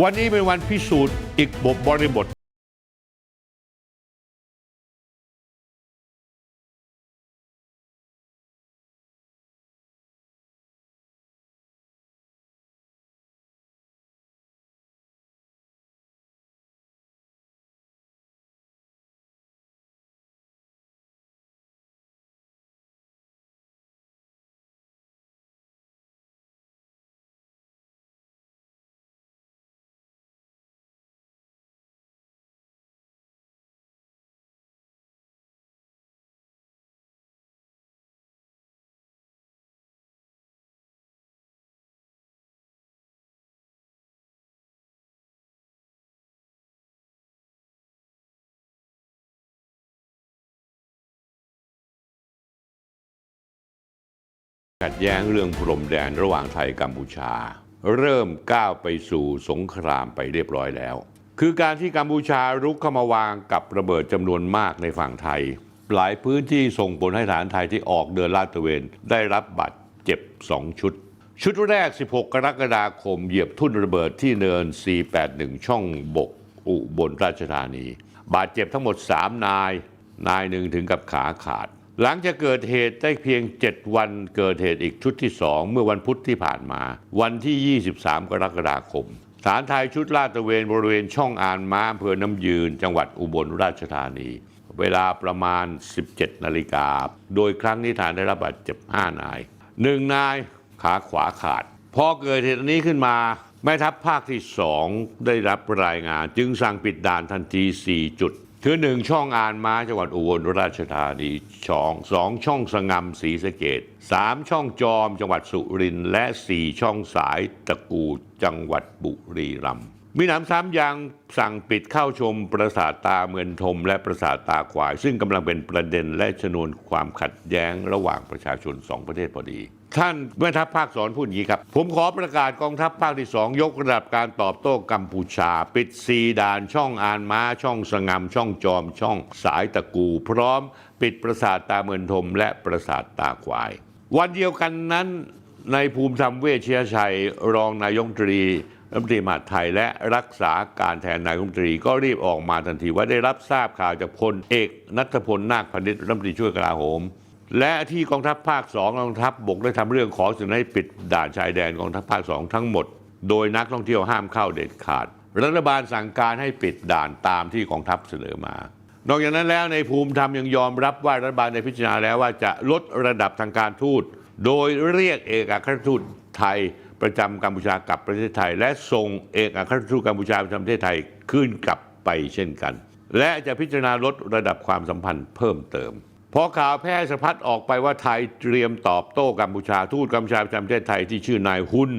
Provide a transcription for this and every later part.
วันนี้เป็นวันพิสูจน์อีกบบริบท ขัดแย้งเรื่องพรมแดนระหว่างไทยกัมพูชา เริ่มก้าวไปสู่สงครามไปเรียบร้อยแล้ว คือการที่กัมพูชารุกเข้ามาวางกับระเบิดจำนวนมากในฝั่งไทย หลายพื้นที่ส่งผลให้ฐานไทยที่ออกเดินลาดตระเวน ได้รับบาดเจ็บ 2 ชุด ชุดแรก 16 กรกฎาคมเหยียบทุ่นระเบิดที่เนิน 481 ช่องบก อุบลราชธานี บาดเจ็บทั้งหมด 3 นาย นายหนึ่งถึงกับขาขาด หลังจากเกิดเหตุได้เพียง 7 วันเกิดเหตุอีกชุดที่ 2 เมื่อวันพุธที่ผ่านมา วันที่ 23 กรกฎาคมฐานไทยชุดลาดตระเวนบริเวณช่องอ่านม้าอำเภอน้ำยืน จังหวัดอุบลราชธานี เวลาประมาณ 17 นาฬิกา โดยครั้งนี้ฐานได้รับบาดเจ็บ 5 นายหนึ่งนายขาขวาขาด พอเกิดเหตุนนี้ขึ้นมา แม่ทัพภาคที่ 2 ได้รับรายงาน จึงสั่งปิดด่านทันที 4 จุด คือหนึ่งช่องอ่านมาจังหวัดอุบลราชธานีช่องสองช่องสงมศรีสะเกดสามช่องจอมจังหวัดสุรินทร์และสี่ช่องสายตะกูจังหวัดบุรีรัมย์ มีหนำซ้ำยังสั่งปิดเข้าชมปราสาทตาเมือนทม และปราสาทตาควาย ซึ่งกำลังเป็นประเด็นและชนวนความขัดแย้งระหว่างประชาชนสองประเทศพอดี ท่านแม่ทัพภาคสอนพูดอย่างนี้ครับ ผมขอประกาศกองทัพภาคที่สองยกระดับการตอบโต้กัมพูชา ปิดซีด่านช่องอานม้าช่องสงามช่องจอมช่องสายตะกู พร้อมปิดปราสาทตาเมือนทม และปราสาทตาควาย วันเดียวกันนั้นในภูมิธรรมเวชยชัยรองนายกตรี รัฐมนตรีมหาดไทยและรักษาการแทนนายกรัฐมนตรีก็รีบออกมาทันทีว่าได้รับทราบข่าวจากพลเอกนัทพลนาคพนิษฐ์รัฐมนตรีช่วยกลาโหม และที่กองทัพภาคสองกองทัพบกได้ทำเรื่องขอเสนอให้ปิดด่านชายแดนกองทัพภาคสองทั้งหมด โดยนักท่องเที่ยวห้ามเข้าเด็ดขาด รัฐบาลสั่งการให้ปิดด่านตามที่กองทัพเสนอมา นอกจากนั้นแล้วในภูมิธรรมยังยอมรับว่ารัฐบาลได้พิจารณาแล้วว่าจะลดระดับทางการทูตโดยเรียกเอกอัครทูตไทย ประจำกัมพูชากลับประเทศไทย และส่งเอกอัครราชทูตกัมพูชาประจำประเทศไทยขึ้นกลับไปเช่นกัน และจะพิจารณาลดระดับความสัมพันธ์เพิ่มเติมพอข่าวแพร่สะพัดออกไปว่าไทยเตรียมตอบโต้กัมพูชาทูตกัมพูชาประจำประเทศไทยที่ชื่อนายฮุน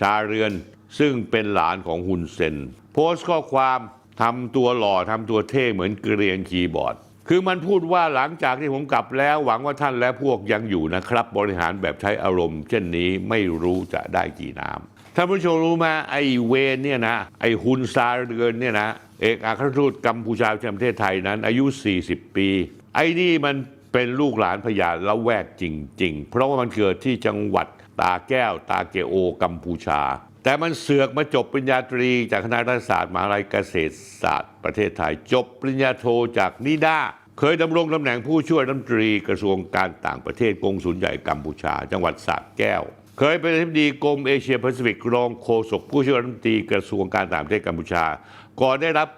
ชาเรือน ซึ่งเป็นหลานของฮุนเซน โพสต์ข้อความทำตัวหล่อทำตัวเท่เหมือนเกรียนคีย์บอร์ด คือมันพูดว่าหลังจากที่ผมกลับแล้ว หวังว่าท่านและพวกยังอยู่นะครับ บริหารแบบใช้อารมณ์ เช่นนี้ไม่รู้จะได้กี่น้ำท่านผู้ชมรู้ไหมไอ้เวนเนี่ยนะไอ้ฮุนซาเรือนเนี่ยนะเอกอัครรทูตกัมพูชาประจำประเทศไทยนั้น อายุ 40 ปี ไอ้นี่มันเป็นลูกหลานพญาละแวกจริง ๆ เพราะว่ามันเกิดที่จังหวัดตาแก้ว ตาเกโอ กัมพูชา แต่มันเสือกมาจบปริญญาตรี จากคณะรัฐศาสตร์มหาลัยเกษตรศาสตร์ประเทศไทย จบปริญญาโทจากนิด้า เคยดำรงตำแหน่งผู้ช่วยรัฐมนตรีกระทรวงการต่างประเทศกงสุลใหญ่กัมพูชา จังหวัดสระแก้ว เคยเป็นอธิบดีกรมเอเชียแปซิฟิกรองโฆษกผู้ช่วยรัฐมนตรีกระทรวงการต่างประเทศกัมพูชา ก่อนได้รับ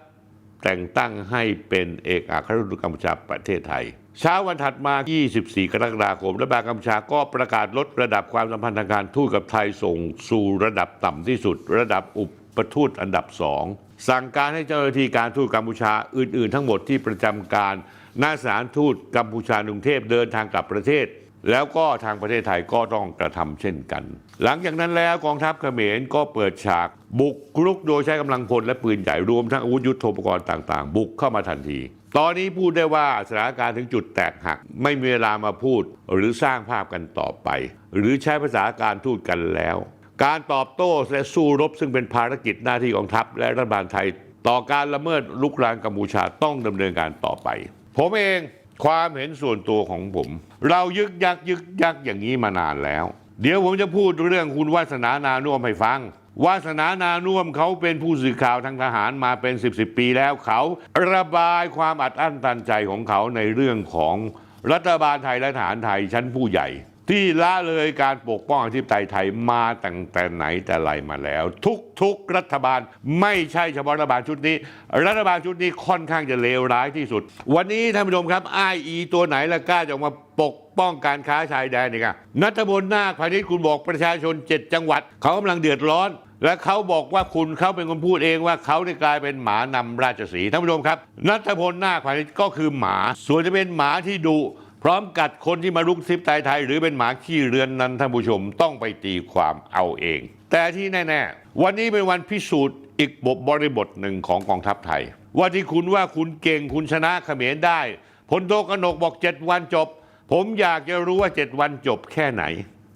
แต่งตั้งให้เป็นเอกอัครราชทูตกัมพูชาประเทศไทย เช้าวันถัดมา 24 กรกฎาคมรัฐบาลกัมพูชาก็ประกาศลดระดับความสัมพันธ์ทางการทูตกับไทยส่งสู่ระดับต่ำที่สุด ระดับอุปทูตอันดับสองสั่งการให้เจ้าหน้าที่การทูตกัมพูชาอื่น ๆ ทั้งหมดที่ประจำการ หน้าสถานทูตกัมพูชากรุงเทพเดินทางกลับประเทศ แล้วก็ทางประเทศไทยก็ต้องกระทำเช่นกัน หลังจากนั้นแล้วกองทัพเขมรก็เปิดฉากบุกรุกโดยใช้กำลังพลและปืนใหญ่รวมทั้งอาวุธยุทโธปกรณ์ต่างๆ บุกเข้ามาทันที ตอนนี้พูดได้ว่าสถานการณ์ถึงจุดแตกหัก ไม่มีเวลามาพูด หรือสร้างภาพกันต่อไป หรือใช้ภาษาการทูตกันแล้ว การตอบโต้และสู้รบซึ่งเป็นภารกิจหน้าที่กองทัพและรัฐบาลไทย ต่อการละเมิดลุกรานกัมพูชาต้องดำเนินการต่อไป ผมเองความเห็นส่วนตัวของผม เรายึกยักยึกยักอย่างนี้มานานแล้ว เดี๋ยวผมจะพูดเรื่องคุณวาสนานานุ่มให้ฟังวาสนานานุ่มเขาเป็นผู้สื่อข่าวทางทหารมาเป็น 10บสปีแล้วเขา ระบายความอัดอั้นตันใจของเขาในเรื่องของรัฐบาลไทยและทหารไทยชั้นผู้ใหญ่ ที่ละเลยการปกป้องอธิปไตยไทยมาตั้งแต่ไหนแต่ไรมาแล้ว ทุกทุกรัฐบาลไม่ใช่เฉพาะรัฐบาลชุดนี้ รัฐบาลชุดนี้ค่อนข้างจะเลวร้ายที่สุด วันนี้ท่านผู้ชมครับไออีตัวไหนละกล้าจะออกมาปกป้องการค้าชายแดนนี่ครับนัทบลนาคพาณิชย์คุณบอกประชาชน 7 จังหวัด เขากำลังเดือดร้อนและเขาบอกว่าคุณเขาเป็นคนพูดเองว่าเขาได้กลายเป็นหมานำราชสีท่านผู้ชมครับ นัทพลนาคพาณิชย์ก็คือหมา ส่วนจะเป็นหมาที่ดุ พร้อมกัดคนที่มาลุกทิพย์ไทยไทย หรือเป็นหมาขี้เรือนนั้นท่านผู้ชมต้องไปตีความเอาเอง แต่ที่แน่ๆ วันนี้เป็นวันพิสูจน์อีกบบริบทหนึ่งของกองทัพไทย ว่าที่คุณว่าคุณเก่งคุณชนะเขมรได้พลโทกนกบอกเจ็ดวันจบ ผมอยากจะรู้ว่าเจ็ดวันจบแค่ไหน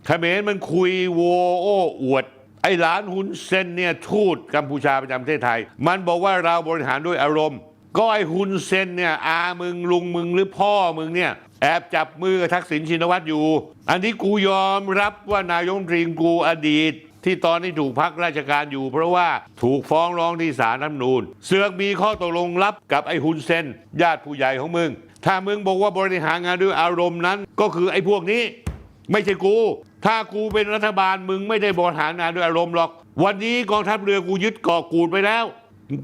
เขมรมันคุยโวโอ้อวดไอ้หลานหุนเซนเนี่ยทูตกัมพูชาประจำประเทศไทย มันบอกว่าเราบริหารด้วยอารมณ์ ก็ไอ้หุนเซนเนี่ยอามึงลุงมึงหรือพ่อมึงเนี่ย แอบจับมือกับทักษิณชินวัตรอยู่ อันนี้กูยอมรับว่านายกรัฐมนตรีกูอดีต ที่ตอนนี้ถูกพักราชการอยู่ เพราะว่าถูกฟ้องร้องที่ศาลน้ำนูนเสือกมีข้อตกลงลับกับไอ้ฮุนเซน ญาติผู้ใหญ่ของมึง ถ้ามึงบอกว่าบริหารงานด้วยอารมณ์นั้น ก็คือไอ้พวกนี้ ไม่ใช่กู ถ้ากูเป็นรัฐบาลมึงไม่ได้บริหารงานด้วยอารมณ์หรอก วันนี้กองทัพเรือกูยึดเกาะกูดไปแล้ว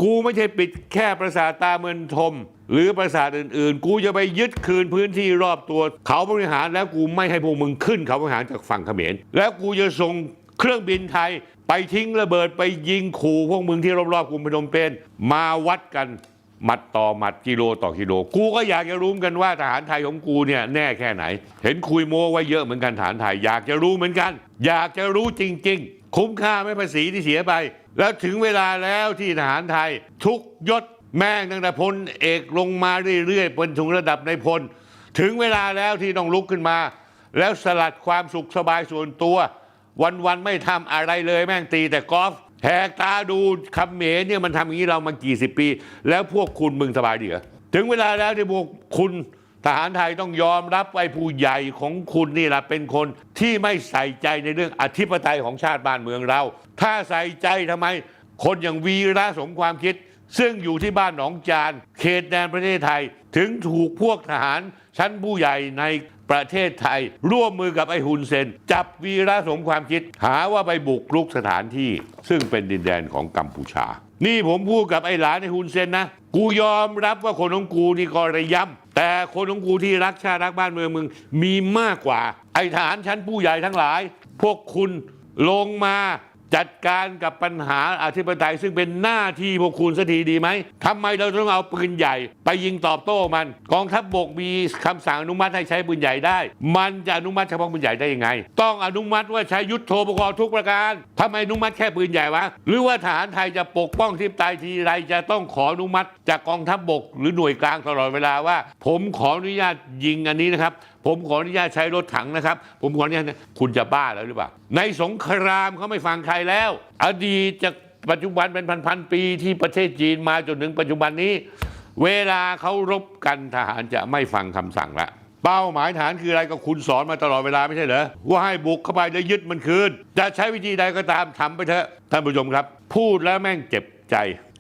กูไม่ใช่ปิดแค่ปราสาทตาเมืองทม หรือปราสาทอื่น ๆ กูจะไปยึดคืนพื้นที่รอบตัว เขาบริหารแล้วกูไม่ให้พวกมึงขึ้นเขาบริหารจากฝั่งเขมร แล้วกูจะส่งเครื่องบินไทยไปทิ้งระเบิดไปยิงขู่พวกมึงที่รอบๆกรุงพนมเปญมาวัดกันหมัดต่อหมัดกิโลต่อกิโล กูก็อยากจะรู้กันว่าทหารไทยของกูเนี่ยแน่แค่ไหน เห็นคุยโม้ไว้เยอะเหมือนกันทหารไทย อยากจะรู้เหมือนกัน อยากจะรู้จริง ๆ คุ้มค่าไม่ภาษีที่เสียไป แล้วถึงเวลาแล้วที่ทหารไทย ทุกยศแม่งตั้งแต่พลเอกลงมาเรื่อยๆเป็นถึงระดับในพล ถึงเวลาแล้วที่ต้องลุกขึ้นมา แล้วสลัดความสุขสบายส่วนตัว วันๆไม่ทำอะไรเลยแม่งตีแต่กอล์ฟแหกตาดูคำเหมเนี่ยมันทำอย่างนี้เรามากี่สิบปี แล้วพวกคุณมึงสบายดีเหรอถึงเวลาแล้วที่พวกคุณ ทหารไทยต้องยอมรับไอ้ผู้ใหญ่ของคุณนี่แหละเป็นคนที่ไม่ใส่ใจในเรื่องอธิปไตยของชาติบ้านเมืองเรา ถ้าใส่ใจทำไม คนอย่างวีระสมความคิด ซึ่งอยู่ที่บ้านหนองจาน เขตแดนประเทศไทย ถึงถูกพวกทหารชั้นผู้ใหญ่ในประเทศไทย ร่วมมือกับไอ้ฮุนเซน จับวีระสมความคิด หาว่าไปบุกรุกสถานที่ ซึ่งเป็นดินแดนของกัมพูชา นี่ผมพูดกับไอ้หลานในฮุนเซนนะ กูยอมรับว่าคนของกูนี่ก็ระยำแต่คนของกูที่รักชาติรักบ้านเมืองมึงมีมากกว่า ไอ้ทหารชั้นผู้ใหญ่ทั้งหลาย พวกคุณลงมา จัดการกับปัญหาอธิปไตยซึ่งเป็นหน้าที่พวกคุณสักทีดีไหมทำไมเราต้องเอาปืนใหญ่ ไปยิงตอบโต้มัน กองทัพบบกมีคำสั่งอนุมัติให้ใช้ปืนใหญ่ได้ มันจะอนุมัติเฉพาะปืนใหญ่ได้ยังไง ต้องอนุมัติว่าใช้ยุทธโธปกรณ์ทุกประการทำไมอนุมัติแค่ปืนใหญ่วะ หรือว่าทหารไทยจะปกป้องทิพย์ไตยทีไรจะต้องขออนุมัติ จากกองทัพบบก หรือหน่วยกลางตลอดเวลาว่า ผมขออนุญาตยิงอันนี้นะครับ ผมขออนุญาตใช้รถถังนะครับ ผมขออนุญาตนะคุณจะบ้าแล้วหรือเปล่า ในสงครามเขาไม่ฟังใครแล้ว อดีตจากปัจจุบันเป็นพันๆปีที่ประเทศจีนมาจนถึงปัจจุบันนี้ เวลาเขารบกันทหารจะไม่ฟังคำสั่งละเป้าหมายฐานคืออะไรก็คุณสอนมาตลอดเวลาไม่ใช่เหรอว่าให้บุกเข้าไปแล้วยึดมันคืนจะใช้วิธีใดก็ตามทำไปเถอะท่านผู้ชมครับ พูดแล้วแม่งเจ็บใจ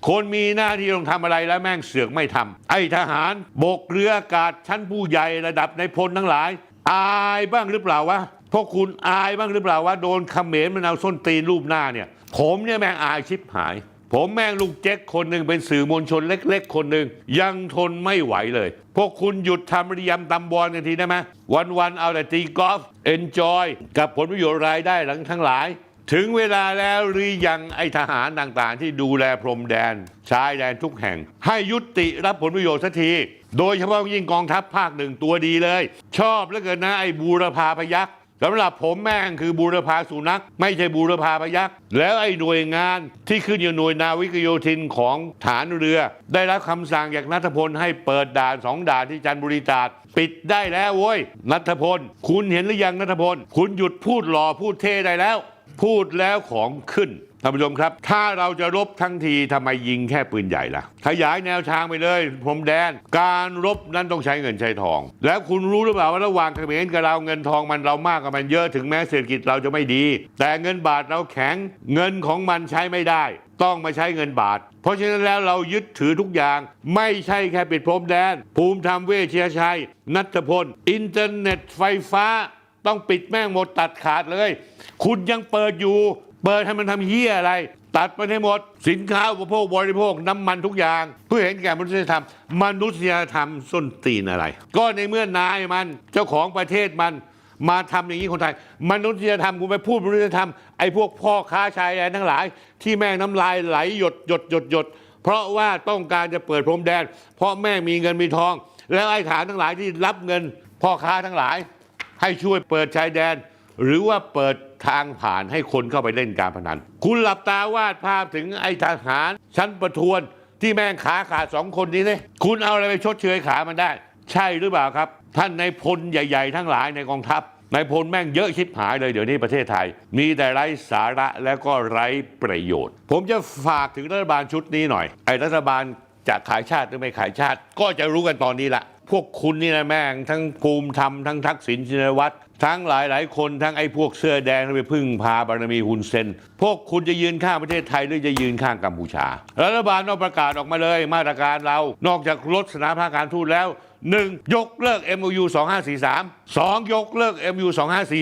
คนมีหน้าที่ต้องทำอะไรแล้วแม่งเสือกไม่ทำไอ้ทหารบกเรืออากาศชั้นผู้ใหญ่ระดับในพลทั้งหลาย อายบ้างหรือเปล่าวะพวกคุณอายบ้างหรือเปล่าว่าโดนเขมรมันเอาส้นตีนรูปหน้าเนี่ย ผมเนี่ยแม่งอายชิบหาย ผมแม่งลูกเจ๊กคนหนึ่งเป็นสื่อมวลชนเล็ก ๆ คนหนึ่งยังทนไม่ไหวเลย พวกคุณหยุดทำริยำตำบอลกันทีได้ไหมวันๆเอาแต่ตีกอล์ฟเอนจอยกับผลประโยชน์รายได้หลังทั้งหลาย ถึงเวลาแล้วหรือยังไอทหารต่างๆ ที่ดูแลพรมแดนชายแดนทุกแห่ง ให้ยุติรับผลประโยชน์สักที โดยเฉพาะยิ่งกองทัพภาคหนึ่งตัวดีเลย ชอบเหลือเกินนะไอบูรพาพยักษ์สำหรับผมแม่งคือบูรพาสุนัข ไม่ใช่บูรพาพยักษ์แล้วไอ้หน่วยงานที่ขึ้นอยู่หน่วยนาวิกโยธินของฐานเรือ ได้รับคำสั่งจากนัทพลให้เปิดด่านสองด่านที่จันทบุรีตาดปิดได้แล้วโว้ยนัทพล คุณเห็นหรือยังนัทพล คุณหยุดพูดหล่อพูดเท่ได้แล้ว พูดแล้วของขึ้นท่านผู้ชมครับ ถ้าเราจะรบทั้งทีทำไมยิงแค่ปืนใหญ่ล่ะ ขยายแนวทางไปเลยพรมแดน การรบนั้นต้องใช้เงินใช้ทอง แล้วคุณรู้หรือเปล่าว่าระหว่างเขมรกับเราเงินทองมันเรามากกว่ามันเยอะถึงแม้เศรษฐกิจเราจะไม่ดี แต่เงินบาทเราแข็งเงินของมันใช้ไม่ได้ ต้องมาใช้เงินบาท เพราะฉะนั้นแล้วเรายึดถือทุกอย่าง ไม่ใช่แค่ปิดพรมแดน ภูมิธรรมเวชยชัย นัทพล อินเทอร์เน็ตไฟฟ้า ต้องปิดแม่งหมดตัดขาดเลย คุณยังเปิดอยู่ เปิดให้มันทำเหี้ยอะไร ตัดไปให้หมด สินค้าอุปโภคบริโภคน้ำมันทุกอย่าง เพื่อเห็นแก่มนุษยธรรม มนุษยธรรมส้นตีนอะไร ก็ในเมื่อนายมันเจ้าของประเทศมันมาทำอย่างนี้คนไทย มนุษยธรรมกูไปพูดมนุษยธรรมไอ้พวกพ่อค้าชายแดนทั้งหลาย ที่แม่งน้ำลายไหลหยดหยดหยดหยดเพราะว่าต้องการจะเปิดพรมแดน เพราะแม่งมีเงินมีทอง แล้วไอ้ฐานทั้งหลายที่รับเงินพ่อค้าทั้งหลาย ให้ช่วยเปิดชายแดน หรือว่าเปิดทางผ่านให้คนเข้าไปเล่นการพนัน คุณหลับตาวาดภาพถึงไอ้ทหาร ชั้นประทวนที่แม่งขาขาดสองคนนี้เลยคุณเอาอะไรไปชดเชยขามันได้ ใช่หรือเปล่าครับ ท่านในพลใหญ่ ๆ ทั้งหลายในกองทัพนายพลแม่งเยอะชิบหายเลยเดี๋ยวนี้ประเทศไทย มีแต่ไร้สาระและก็ไร้ประโยชน์ ผมจะฝากถึงรัฐบาลชุดนี้หน่อย ไอ้รัฐบาลจะขายชาติหรือไม่ขายชาติ ก็จะรู้กันตอนนี้ละ พวกคุณนี่นะแม่งทั้งภูมิธรรมทั้งทักษิณชินวัตรทั้งหลายหลายคนทั้งไอ้พวกเสื้อแดงที่ไปพึ่งพาบารมีฮุนเซน พวกคุณจะยืนข้างประเทศไทยหรือจะยืนข้างกัมพูชา รัฐบาลต้องประกาศออกมาเลยมาตรการเรา นอกจากลดสถานภาการทูตแล้ว 1. ยกเลิก MOU 2543 2. ยกเลิก MOU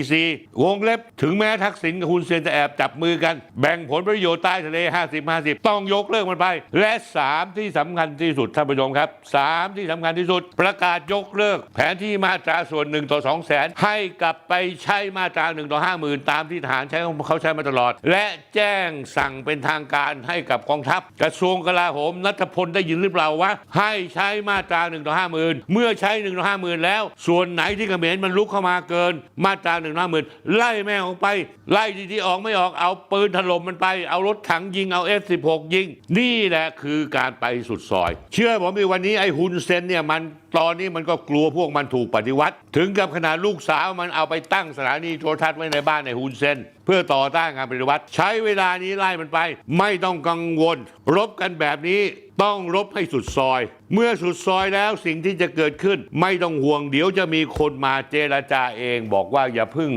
2544 วงเล็บถึงแม้ทักษิณกับฮุนเซนจะแอบจับมือกัน แบ่งผลประโยชน์ใต้ทะเล 50-50 ต้องยกเลิกมันไป และ 3 ที่สำคัญที่สุดท่านผู้ชมครับ 3 ที่สำคัญที่สุดประกาศยกเลิก แผนที่มาตราส่วน1ต่อ2แสนให้กลับไปใช้มาตรา1ต่อ50,000ตามที่ทหารใช้เขาใช้มาตลอด และแจ้งสั่งเป็นทางการให้กับกองทัพ กระทรวงกลาโหมนัทพลได้ยินหรือเปล่าวะให้ใช้มาตรา1ต่อ50,000เมื่อใช้1ต่อ50,000แล้ว ส่วนไหนที่เขมรมันลุกเข้ามาเกิน มาตรา1ต่อ50,000ไล่แม่ออกไป ไล่ดีๆออกไม่ออกเอาปืนถล่มมันไปเอารถถังยิงเอา F16 ยิง นี่แหละคือการไปสุดซอย เชื่อผมมีวันนี้ไอ้ฮุนเซนเนี่ยมัน ตอนนี้มันก็กลัวพวกมันถูกปฏิวัติ ถึงกับขนาดลูกสาวมันเอาไปตั้งสถานีโทรทัศน์ไว้ในบ้านในฮุนเซนเพื่อต่อต้านการปฏิวัติ ใช้เวลานี้ไล่มันไป ไม่ต้องกังวล รบกันแบบนี้ต้องรบให้สุดซอย เมื่อสุดซอยแล้วสิ่งที่จะเกิดขึ้น ไม่ต้องห่วงเดี๋ยวจะมีคนมาเจรจาเอง บอกว่าอย่าพึ่ง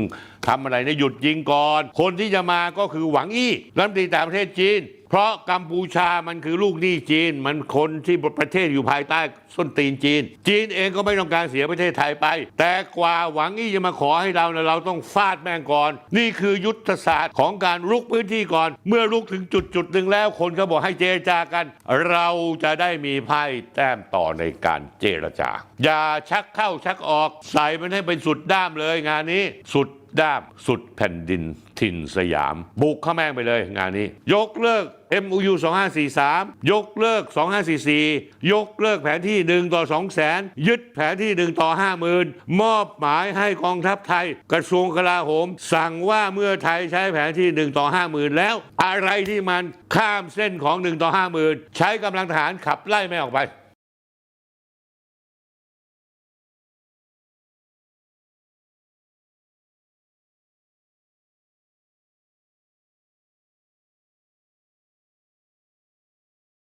ทำอะไรนะหยุดยิงก่อน คนที่จะมาก็คือหวังอี้รัฐมนตรีต่างประเทศจีน เพราะกัมพูชามันคือลูกหนี้จีน มันคนที่ประเทศอยู่ภายใต้ส้นตีนจีน จีนเองก็ไม่ต้องการเสียประเทศไทยไป แต่กว่าหวังอี้จะมาขอให้เราเนี่ยเราต้องฟาดแม่งก่อน นี่คือยุทธศาสตร์ของการรุกพื้นที่ก่อน เมื่อรุกถึงจุดจุดหนึ่งแล้วคนเขาบอกให้เจรจากัน เราจะได้มีไพ่แต้มต่อในการเจรจา อย่าชักเข้าชักออก ใส่มันให้เป็นสุดด้ามเลยงานนี้สุด ด้ามสุดแผ่นดินถิ่นสยาม บุกเข้าแม่งไปเลยงานนี้ ยกเลิก MOU 2543 ยกเลิก 2544 ยกเลิกแผนที่ 1 ต่อ2แสนยึดแผนที่ 1 ต่อ 50,000 มอบหมายให้กองทัพไทย กระทรวงกลาโหม สั่งว่าเมื่อไทยใช้แผนที่ 1 ต่อ 50,000 แล้ว อะไรที่มันข้ามเส้นของ 1 ต่อ 50,000 ใช้กำลังทหารขับไล่ไม่ออกไป